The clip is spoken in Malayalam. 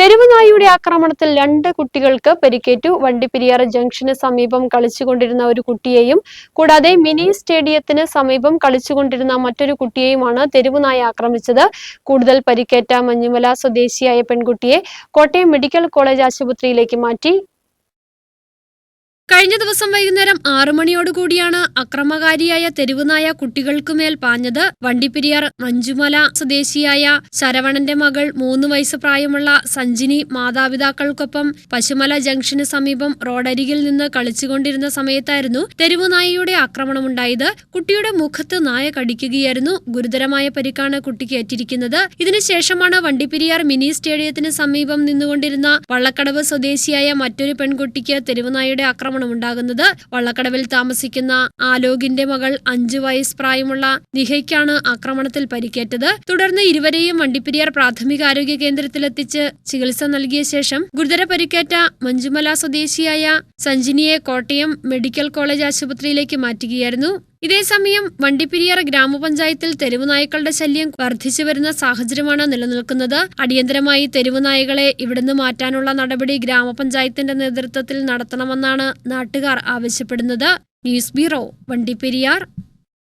തെരുവുനായിയുടെ ആക്രമണത്തിൽ രണ്ട് കുട്ടികൾക്ക് പരിക്കേറ്റു. വണ്ടിപ്പെരിയാർ ജംഗ്ഷന് സമീപം കളിച്ചുകൊണ്ടിരുന്ന ഒരു കുട്ടിയെയും കൂടാതെ മിനി സ്റ്റേഡിയത്തിന് സമീപം കളിച്ചുകൊണ്ടിരുന്ന മറ്റൊരു കുട്ടിയെയുമാണ് തെരുവുനായ ആക്രമിച്ചത്. കൂടുതൽ പരിക്കേറ്റ മഞ്ഞുമല സ്വദേശിയായ പെൺകുട്ടിയെ കോട്ടയം മെഡിക്കൽ കോളേജ് ആശുപത്രിയിലേക്ക് മാറ്റി. കഴിഞ്ഞ ദിവസം വൈകുന്നേരം ആറു മണിയോടുകൂടിയാണ് അക്രമകാരിയായ തെരുവുനായ കുട്ടികൾക്കുമേൽ പാഞ്ഞത് വണ്ടിപ്പെരിയാർ മഞ്ചുമല സ്വദേശിയായ ശരവണന്റെ മകൾ മൂന്ന് വയസ്സ് പ്രായമുള്ള സഞ്ജിനി മാതാപിതാക്കൾക്കൊപ്പം പശുമല ജംഗ്ഷന് സമീപം റോഡരികിൽ നിന്ന് കളിച്ചുകൊണ്ടിരുന്ന സമയത്തായിരുന്നു തെരുവുനായയുടെ ആക്രമണമുണ്ടായത്. കുട്ടിയുടെ മുഖത്ത് നായ കടിക്കുകയായിരുന്നു. ഗുരുതരമായ പരിക്കാണ് കുട്ടിക്ക് ഏറ്റിരിക്കുന്നത്. ഇതിനുശേഷമാണ് വണ്ടിപ്പെരിയാർ മിനി സ്റ്റേഡിയത്തിന് സമീപം നിന്നുകൊണ്ടിരുന്ന വള്ളക്കടവ് സ്വദേശിയായ മറ്റൊരു പെൺകുട്ടിക്ക് തെരുവുനായയുടെ ആക്രമണം ഉണ്ടാകുന്നത് വള്ളക്കടവിൽ താമസിക്കുന്ന ആലോകിന്റെ മകൾ അഞ്ചു വയസ്സ് പ്രായമുള്ള നിഹയ്ക്കാണ് ആക്രമണത്തിൽ പരിക്കേറ്റത്. തുടർന്ന് ഇരുവരെയും വണ്ടിപ്പെരിയാർ പ്രാഥമിക ആരോഗ്യ കേന്ദ്രത്തിലെത്തിച്ച് ചികിത്സ നൽകിയ ശേഷം ഗുരുതര പരിക്കേറ്റ മഞ്ജുമല സ്വദേശിയായ സഞ്ജിനിയെ കോട്ടയം മെഡിക്കൽ കോളേജ് ആശുപത്രിയിലേക്ക് മാറ്റുകയായിരുന്നു. ഇതേസമയം വണ്ടിപ്പെരിയാർ ഗ്രാമപഞ്ചായത്തിൽ തെരുവുനായ്ക്കളുടെ ശല്യം വർദ്ധിച്ചു വരുന്ന സാഹചര്യമാണ് നിലനിൽക്കുന്നത്. അടിയന്തരമായി തെരുവുനായകളെ ഇവിടുന്ന് മാറ്റാനുള്ള നടപടി ഗ്രാമപഞ്ചായത്തിന്റെ നേതൃത്വത്തിൽ നടത്തണമെന്നാണ് നാട്ടുകാർ ആവശ്യപ്പെടുന്നത്. News bureau Vandiperiyar.